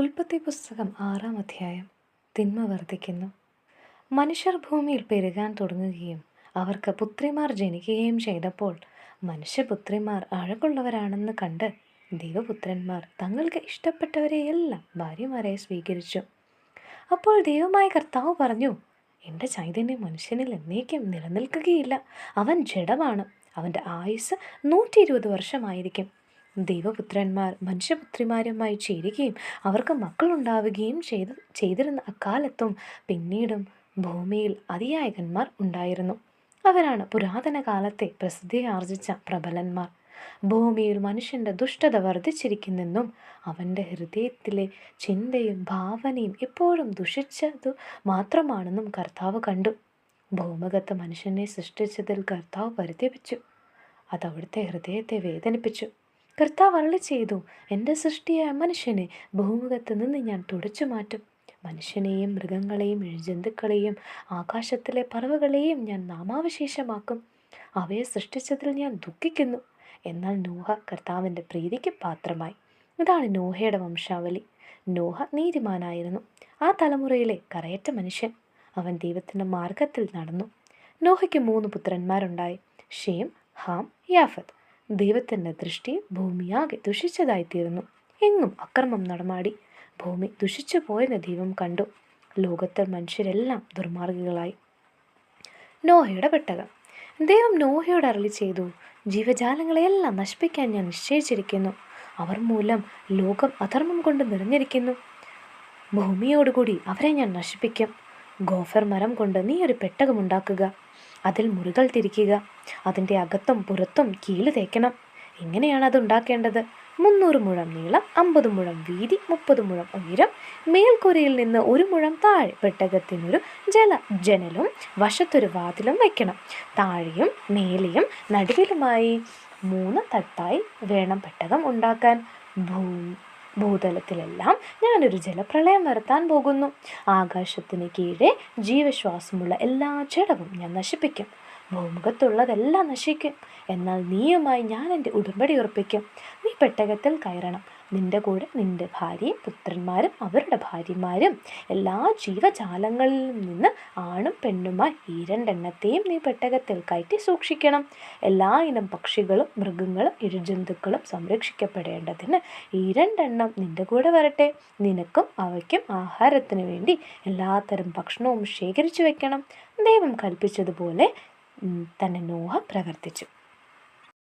ഉൽപ്പത്തി പുസ്തകം ആറാം അധ്യായം തിന്മ വർദ്ധിക്കുന്നു. മനുഷ്യർ ഭൂമിയിൽ പെരുകാൻ തുടങ്ങുകയും അവർക്ക് പുത്രിമാർ ജനിക്കുകയും ചെയ്തപ്പോൾ മനുഷ്യപുത്രിമാർ അഴകുള്ളവരാണെന്ന് കണ്ട് ദൈവപുത്രന്മാർ തങ്ങൾക്ക് ഇഷ്ടപ്പെട്ടവരെയെല്ലാം ഭാര്യമാരെ സ്വീകരിച്ചു. അപ്പോൾ ദൈവമായ കർത്താവ് പറഞ്ഞു എന്റെ ചൈതന്യം മനുഷ്യനിൽ എന്നേക്കും നിലനിൽക്കുകയില്ല. അവൻ ജഡമാണ്. അവന്റെ ആയുസ് നൂറ്റി ഇരുപത് വർഷമായിരിക്കും. ദൈവപുത്രന്മാർ മനുഷ്യപുത്രിമാരുമായി ചേരുകയും അവർക്ക് മക്കളുണ്ടാവുകയും ചെയ്ത് ചെയ്തിരുന്ന അക്കാലത്തും പിന്നീടും ഭൂമിയിൽ അതിയായകന്മാർ ഉണ്ടായിരുന്നു. അവരാണ് പുരാതന കാലത്തെ പ്രസിദ്ധി ആർജിച്ച പ്രബലന്മാർ. ഭൂമിയിൽ മനുഷ്യന്റെ ദുഷ്ടത വർദ്ധിച്ചിരിക്കുന്നെന്നും അവന്റെ ഹൃദയത്തിലെ ചിന്തയും ഭാവനയും എപ്പോഴും ദുഷിച്ചതു മാത്രമാണെന്നും കർത്താവ് കണ്ടു. ഭൂമുഖത്ത് മനുഷ്യനെ സൃഷ്ടിച്ചതിൽ കർത്താവ് പരിതപിച്ചു. അത് അവിടുത്തെ ഹൃദയത്തെ വേദനിപ്പിച്ചു. കർത്താവ് അരളി ചെയ്തു. എന്റെ സൃഷ്ടിയായ മനുഷ്യനെ ഭൂമുഖത്ത് നിന്ന് ഞാൻ തുടച്ചു മാറ്റും. മനുഷ്യനെയും മൃഗങ്ങളെയും ഇഴജന്തുക്കളെയും ആകാശത്തിലെ പറവുകളെയും ഞാൻ നാമാവശേഷമാക്കും. അവയെ സൃഷ്ടിച്ചതിൽ ഞാൻ ദുഃഖിക്കുന്നു. എന്നാൽ നോഹ കർത്താവിന്റെ പ്രീതിക്ക് പാത്രമായി. ഇതാണ് നോഹയുടെ വംശാവലി. നോഹ നീതിമാനായിരുന്നു. ആ തലമുറയിലെ കരയറ്റ മനുഷ്യൻ. അവൻ ദൈവത്തിന്റെ മാർഗത്തിൽ നടന്നു. നോഹയ്ക്ക് മൂന്ന് പുത്രന്മാരുണ്ടായി. ഷേം ഹാം യാഫത്ത്. ദൈവത്തിന്റെ ദൃഷ്ടി ഭൂമിയാകെ ദുഷിച്ചതായിത്തീർന്നു. എങ്ങും അക്രമം നടമാടി. ഭൂമി ദുഷിച്ചു പോയെന്ന് ദൈവം കണ്ടു. ലോകത്തെ മനുഷ്യരെല്ലാം ദുർമാർഗികളായി. നോഹയുടെ പെട്ടകം ദൈവം നോഹയോട് അരളി ചെയ്തു. ജീവജാലങ്ങളെയെല്ലാം നശിപ്പിക്കാൻ ഞാൻ നിശ്ചയിച്ചിരിക്കുന്നു. അവർ മൂലം ലോകം അധർമ്മം കൊണ്ട് നിറഞ്ഞിരിക്കുന്നു. ഭൂമിയോടുകൂടി അവരെ ഞാൻ നശിപ്പിക്കും. ഗോഫർ മരം കൊണ്ട് നീ ഒരു പെട്ടകമുണ്ടാക്കുക അതിൽ മുറികൾ തിരിക്കുക. അതിന്റെ അകത്തും പുറത്തും കീൽ തേക്കണം. എങ്ങനെയാണ് അത് ഉണ്ടാക്കേണ്ടത്? മുന്നൂറ് മുഴം നീളം അമ്പത് മുഴം വീതി മുപ്പത് മുഴം ഉയരം മേൽക്കൂരയിൽ നിന്ന് ഒരു മുഴം താഴെ പെട്ടകത്തിനൊരു ജല ജനലും വശത്തൊരു വാതിലും വയ്ക്കണം. താഴെയും മേലെയും നടുവിലുമായി മൂന്ന് തട്ടായി വേണം പെട്ടകം ഉണ്ടാക്കാൻ. ഭൂ ഭൂതലത്തിലെല്ലാം ഞാനൊരു ജലപ്രളയം വരുത്താൻ പോകുന്നു. ആകാശത്തിന് കീഴെ ജീവശ്വാസമുള്ള എല്ലാ ജഡവും ഞാൻ നശിപ്പിക്കും. ഭൂമുഖത്തുള്ളതെല്ലാം നശിക്കും. എന്നാൽ നീയുമായി ഞാൻ എന്റെ ഉടമ്പടി ഉറപ്പിക്കും. നീ പെട്ടകത്തിൽ കയറണം. നിന്റെ കൂടെ നിന്റെ ഭാര്യയും പുത്രന്മാരും അവരുടെ ഭാര്യമാരും എല്ലാ ജീവജാലങ്ങളിൽ നിന്ന് ആണും പെണ്ണുമായി ഈ രണ്ടെണ്ണത്തെയും നീ പെട്ടകത്തിൽ കയറ്റി സൂക്ഷിക്കണം. എല്ലാ ഇനം പക്ഷികളും മൃഗങ്ങളും ഇരുജന്തുക്കളും സംരക്ഷിക്കപ്പെടേണ്ടതിന് ഈ രണ്ടെണ്ണം നിന്റെ കൂടെ വരട്ടെ. നിനക്കും അവയ്ക്കും ആഹാരത്തിന് വേണ്ടി എല്ലാത്തരം ഭക്ഷണവും ശേഖരിച്ചു വെക്കണം. ദൈവം കൽപ്പിച്ചതുപോലെ തന്നെ നോഹ പ്രവർത്തിച്ചു.